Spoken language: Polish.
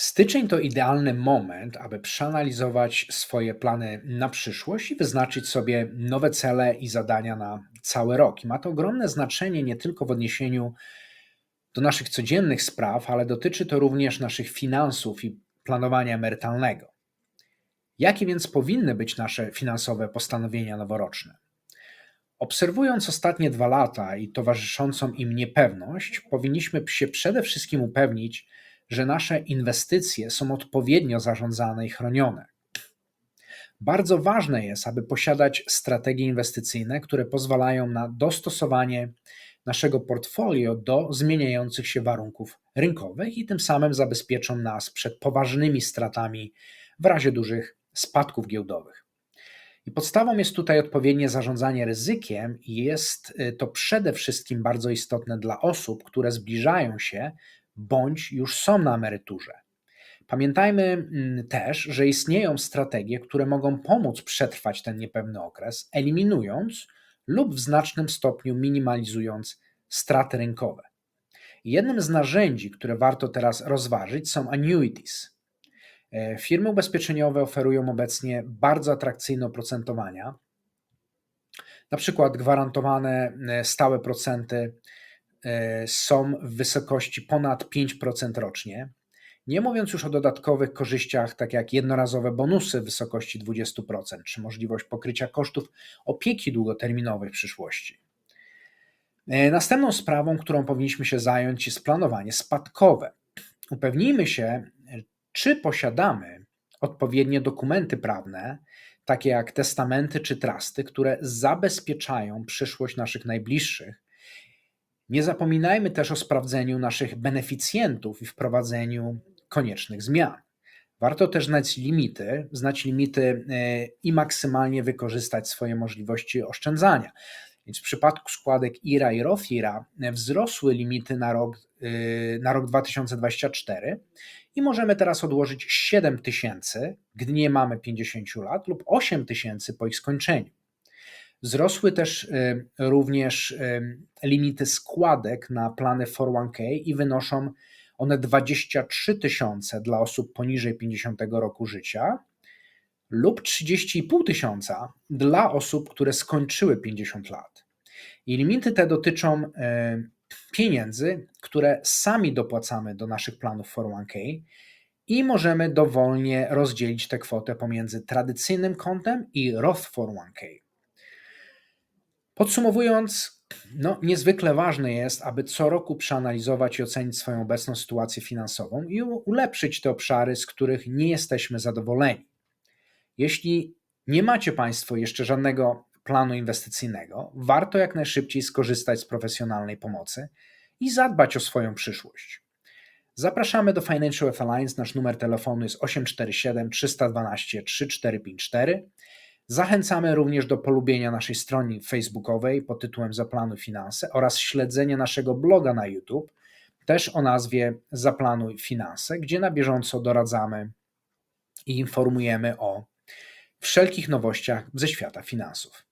Styczeń to idealny moment, aby przeanalizować swoje plany na przyszłość i wyznaczyć sobie nowe cele i zadania na cały rok. I ma to ogromne znaczenie nie tylko w odniesieniu do naszych codziennych spraw, ale dotyczy to również naszych finansów i planowania emerytalnego. Jakie więc powinny być nasze finansowe postanowienia noworoczne? Obserwując ostatnie dwa lata i towarzyszącą im niepewność, powinniśmy się przede wszystkim upewnić, że nasze inwestycje są odpowiednio zarządzane i chronione. Bardzo ważne jest, aby posiadać strategie inwestycyjne, które pozwalają na dostosowanie naszego portfolio do zmieniających się warunków rynkowych i tym samym zabezpieczą nas przed poważnymi stratami w razie dużych spadków giełdowych. I podstawą jest tutaj odpowiednie zarządzanie ryzykiem, i jest y, to przede wszystkim bardzo istotne dla osób, które zbliżają się bądź już są na emeryturze. Pamiętajmy mm, też, że istnieją strategie, które mogą pomóc przetrwać ten niepewny okres, eliminując lub w znacznym stopniu minimalizując straty rynkowe. Jednym z narzędzi, które warto teraz rozważyć, są annuities. E, firmy ubezpieczeniowe oferują obecnie bardzo atrakcyjne oprocentowania, na przykład gwarantowane e, stałe procenty są w wysokości ponad 5% rocznie. Nie mówiąc już o dodatkowych korzyściach, tak jak jednorazowe bonusy w wysokości 20%, czy możliwość pokrycia kosztów opieki długoterminowej w przyszłości. E, następną sprawą, którą powinniśmy się zająć, jest planowanie spadkowe. Upewnijmy się, czy posiadamy odpowiednie dokumenty prawne, takie jak testamenty czy trusty, które zabezpieczają przyszłość naszych najbliższych nie zapominajmy też o sprawdzeniu naszych beneficjentów i wprowadzeniu koniecznych zmian. Warto też znać limity, znać limity e, i maksymalnie wykorzystać swoje możliwości oszczędzania. Więc w przypadku składek IRA i Roth IRA e, wzrosły limity na rok, e, na rok 2024 i możemy teraz odłożyć 7 tysięcy, gdy nie mamy 50 lat, lub 8 tysięcy po ich skończeniu. Wzrosły też y, również y, limity składek na plany 401k i wynoszą one 23 tysiące dla osób poniżej 50 roku życia lub 30,5 tysiąca dla osób, które skończyły 50 lat. I limity te dotyczą y, pieniędzy, które sami dopłacamy do naszych planów 401k i możemy dowolnie rozdzielić tę kwotę pomiędzy tradycyjnym kontem i Roth 401k. Podsumowując, no, niezwykle ważne jest, aby co roku przeanalizować i ocenić swoją obecną sytuację finansową i ulepszyć te obszary, z których nie jesteśmy zadowoleni. Jeśli nie macie Państwo jeszcze żadnego planu inwestycyjnego, warto jak najszybciej skorzystać z profesjonalnej pomocy i zadbać o swoją przyszłość. Zapraszamy do Financial Alliance. Nasz numer telefonu jest 847 312 3454. Zachęcamy również do polubienia naszej strony facebookowej pod tytułem Zaplanuj Finanse oraz śledzenia naszego bloga na YouTube, też o nazwie Zaplanuj Finanse, gdzie na bieżąco doradzamy i informujemy o wszelkich nowościach ze świata finansów.